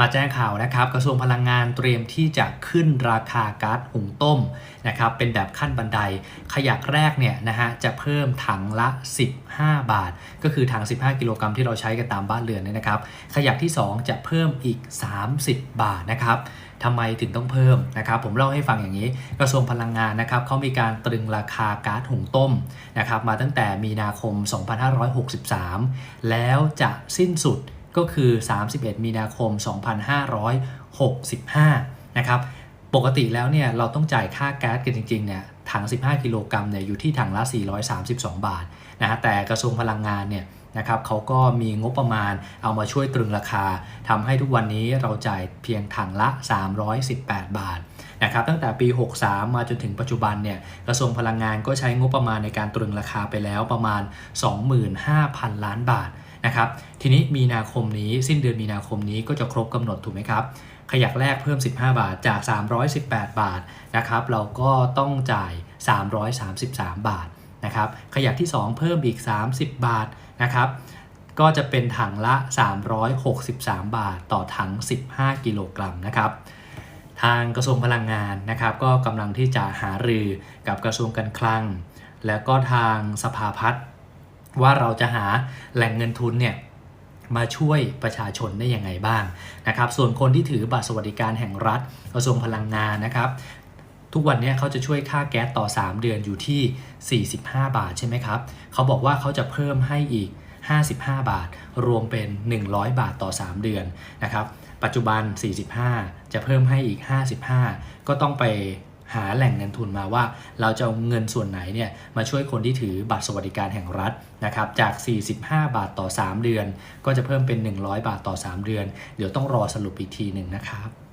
มาแจ้งข่าวนะครับกระทรวงพลังงานเตรียมที่จะขึ้นราคาก๊าซหุงต้มนะครับเป็นแบบขั้นบันได ขยักแรกเนี่ยนะฮะจะเพิ่มถังละ 15 บาท ก็คือถัง 15 กิโลกรัมที่เราใช้กันตามบ้านเรือนเนี่ยนะครับ ขยักที่ 2 จะเพิ่มอีก 30 บาทนะครับทำไมถึงต้องเพิ่มนะครับผมเล่าให้ฟังอย่างนี้กระทรวงพลังงานนะครับเขามีการตรึงราคาก๊าซหุงต้มนะครับมาตั้งแต่มีนาคม 2563 แล้วจะสิ้นสุด ก็คือ 31 มีนาคม 2565 นะครับ ปกติแล้วเนี่ยเราต้องจ่ายค่าแก๊สกันจริงๆเนี่ยถัง 15 กิโลกรัมเนี่ยอยู่ที่ถังละ 432 บาทนะฮะแต่กระทรวงพลังงานเนี่ยนะครับเขาก็มีงบประมาณเอามาช่วยตรึงราคาทำให้ทุกวันนี้เราจ่ายเพียงถังละ 318 บาทนะครับตั้งแต่ปี 63 มาจนถึงปัจจุบันเนี่ยกระทรวงพลังงานก็ใช้งบประมาณในการตรึงราคาไปแล้วประมาณ 25,000 ล้านบาท นะครับทีนี้มีนาคมนี้สิ้นเดือนมีนาคมนี้ก็จะครบกำหนดถูกไหมครับ ขยักแรกเพิ่ม 15 บาทจาก 318 บาทนะครับเราก็ต้องจ่าย 333 บาทนะครับขยักที่ 2 เพิ่มอีก 30 บาทนะครับก็จะเป็นถังละ 363 บาทต่อถัง 15 กิโลกรัมนะครับทางกระทรวงพลังงานนะครับ ก็กำลังที่จะหารือกับกระทรวงการคลัง แล้วก็ทางสภาพัฒน์ ว่าเราจะหาแหล่งเงินทุนเนี่ยมาช่วยประชาชนได้ยังไงบ้างนะครับ ส่วนคนที่ถือบัตรสวัสดิการแห่งรัฐกระทรวงพลังงานนะครับ ทุกวันนี้เขาจะช่วยค่าแก๊สต่อ 3 เดือนอยู่ที่ 45 บาทใช่ไหมครับ เขาบอกว่าเขาจะเพิ่มให้อีก 55 บาท รวมเป็น 100 บาทต่อ 3 เดือนนะครับ ปัจจุบัน 45 จะเพิ่มให้อีก 55 ก็ต้องไป หาแหล่งเงินทุนมาว่า เราจะเอาเงินส่วนไหนเนี่ยมาช่วยคนที่ถือบัตรสวัสดิการแห่งรัฐนะครับจาก 45 บาทต่อ 3 เดือน ก็จะเพิ่มเป็น 100 บาทต่อ 3 เดือน เดี๋ยวต้องรอสรุปอีกทีหนึ่งนะครับ